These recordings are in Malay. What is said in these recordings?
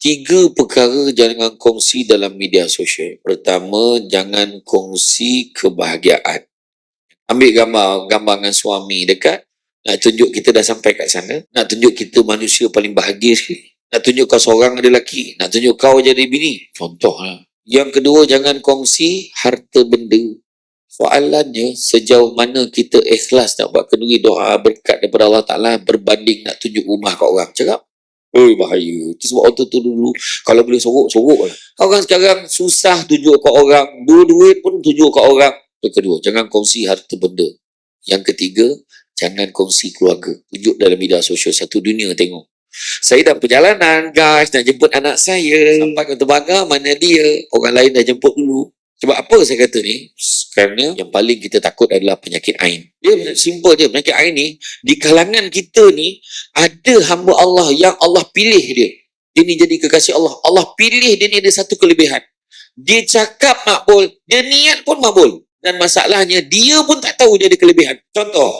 Tiga perkara jangan kongsi dalam media sosial. Pertama, jangan kongsi kebahagiaan. Ambil gambar, gambar dengan suami dekat. Nak tunjuk kita dah sampai kat sana. Nak tunjuk kita manusia paling bahagia sekali. Nak tunjuk kau seorang ada lelaki. Nak tunjuk kau jadi bini. Contohlah. Yang kedua, jangan kongsi harta benda. Soalannya, sejauh mana kita ikhlas nak buat kenduri doa berkat daripada Allah Ta'ala berbanding nak tunjuk rumah kat orang. Cakap, Oi bahaya. Itu sebab orang tu, dulu kalau boleh sorok, sorok lah. Orang sekarang susah tunjuk kat orang. Dua duit pun tunjuk kat orang. Yang kedua, jangan kongsi harta benda. Yang ketiga, jangan kongsi keluarga. Tunjuk dalam media sosial. Satu dunia tengok. Saya dalam perjalanan, guys, nak jemput anak saya. Sampai ke terbangga, mana dia? Orang lain dah jemput dulu. Sebab apa saya kata ni? Kerana yang paling kita takut adalah penyakit ain. Dia simple je. Penyakit ain ni, di kalangan kita ni, ada hamba Allah yang Allah pilih dia. Dia ni jadi kekasih Allah. Allah pilih dia ni ada satu kelebihan. Dia cakap makbul, dia niat pun makbul. Dan masalahnya, dia pun tak tahu dia ada kelebihan. Contoh,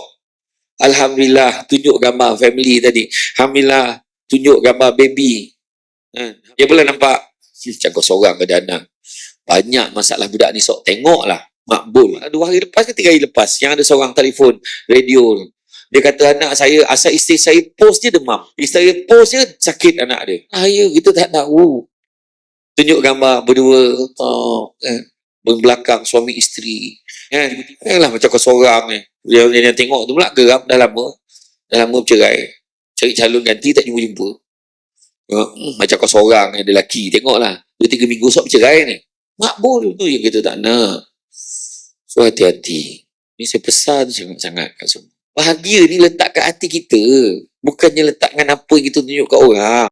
Alhamdulillah, tunjuk gambar family tadi. Alhamdulillah, tunjuk gambar baby. Ha, Dia pula nampak, cakap seorang ada anak. Banyak masalah budak ni sok tengoklah makbul. Dua hari lepas ke tiga hari lepas yang ada seorang telefon radio. Dia kata anak saya asal isteri saya post dia demam. Isteri post dia sakit anak dia. Ah ya kita tak tahu. Tunjuk gambar berdua oh, eh, belakang suami isteri. Eh, eh lah macam kau seorang ni. Dia, dia, dia tengok tu pula geram dah lama. Dah lama bercerai. Cari calon ganti tak jumpa-jumpa. Hmm, macam kau seorang ada lelaki. Tengoklah. Dua tiga minggu sok bercerai ni. Makbul tu yang kita tak nak. So hati-hati. Ni saya pesan sangat-sangat kat semua. Bahagia ni letak kat hati kita. Bukannya letak dengan apa yang kita tunjuk kat orang.